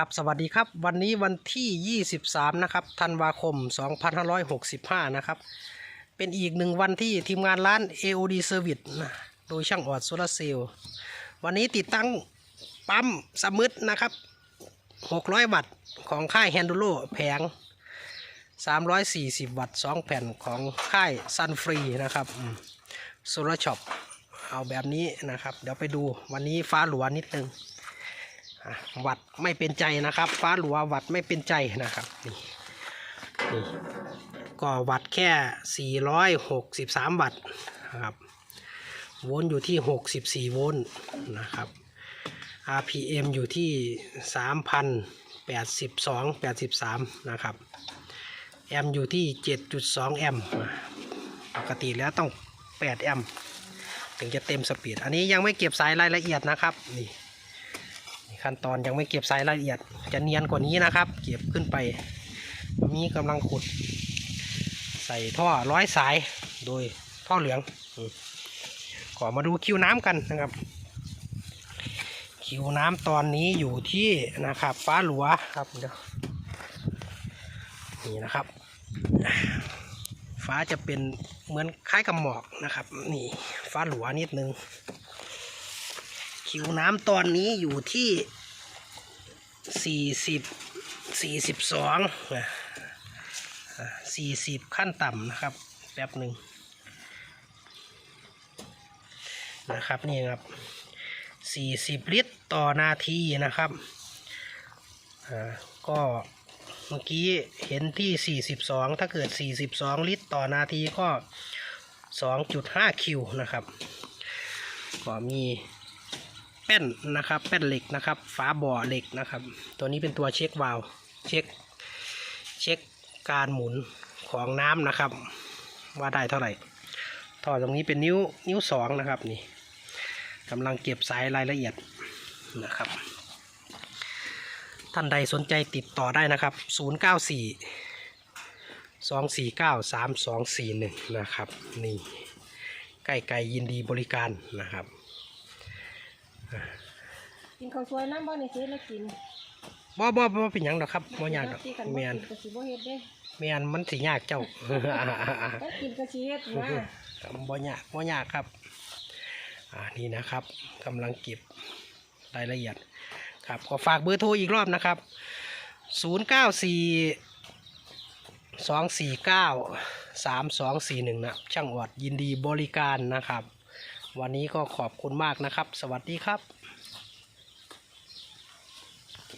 ครับสวัสดีครับวันนี้วันที่ 23 นะครับธันวาคม 2565 นะครับ เป็นอีกหนึ่งวันที่ทีมงานร้าน AOD Service นะโดยช่างออดโซลาร์เซลล์วันนี้ติดตั้งปั๊มสมิธนะครับ 600 วัตต์ของค่ายแฮนดูโ o แผง 340 วัตต์ 2 แผ่นของค่ายซันฟรีนะครับโซลาร์ช็อปเอาแบบนี้นะครับ เดี๋ยวไปดูวันนี้ฟ้าหลัวนิดนึงอะ วัดไม่เป็นใจนะครับ ฟ้าหลัววัดไม่เป็นใจนะครับนี่นี่ก็วัดแค่ 463 วัตต์นะครับโวลต์อยู่ที่ 64 โวลต์นะครับ RPM อยู่ที่ 3,082 83 นะครับ แอมป์อยู่ที่ 7.2 แอมป์ปกติแล้วต้อง 8 แอมป์ถึงจะเต็มสปีด อันนี้ยังไม่เก็บสายรายละเอียดนะครับนี่ ขั้นตอนยังไม่เก็บสายละเอียด จะเนียนกว่านี้นะครับ เก็บขึ้นไปมีกำลังขุด ใส่ท่อร้อยสายโดยท่อเหลืองอขอมาดูคิวน้ำกันนะครับ คิวน้ำตอนนี้อยู่ที่นะครับ ฟ้าหลัวครับเดี๋ยวนี่นะครับ ฟ้าจะเป็นเหมือนคล้ายกับหมอกนะครับ นี่ฟ้าหลัวนิดนึงคิวน้ำตอนนี้อยู่ที่ สี่สิบสี่สิบสองสี่สิบขั้นต่ำนะครับ แป๊บหนึ่งนะครับนี่ครับสี่สิบลิตรต่อนาทีนะครับก็เมื่อกี้เห็นที่ 42 ถ้าเกิด 42 ลิตรต่อนาทีก็ 2.5 คิวนะครับ ก็มี แป้นนะครับ แป้นเหล็กนะครับ ฝาบ่อเหล็กนะครับ ตัวนี้เป็นตัวเช็ควาล์วเช็คเช็คการหมุนของน้ำนะครับ ว่าได้เท่าไหร่ท่อตรงนี้เป็นนิ้วนิ้วสองนะครับนี่กำลังเก็บสายรายละเอียดนะครับ ท่านใดสนใจติดต่อได้นะครับ 094 249 3241 นะครับ นี่ใกล้ไกลยินดีบริการนะครับ กินข้าวสวยน้ำบ่นี่สิแล้วกินบ่บ่บ่เป็นหยังดอกครับบ่ยากดอกที่กันบ่แม่นกินก็สิบ่เฮ็ดเด้แม่นมันสิยากเจ้าถ้ากินก็สิเฮ็ดว่าบ่ยากบ่ยากครับอ่านี่นะครับกำลังเก็บรายละเอียด ครับขอฝากเบอร์โทรอีกรอบนะครับ 094 249 3241นะช่างอวดยินดีบริการนะครับ วันนี้ก็ขอบคุณมากนะครับ สวัสดีครับ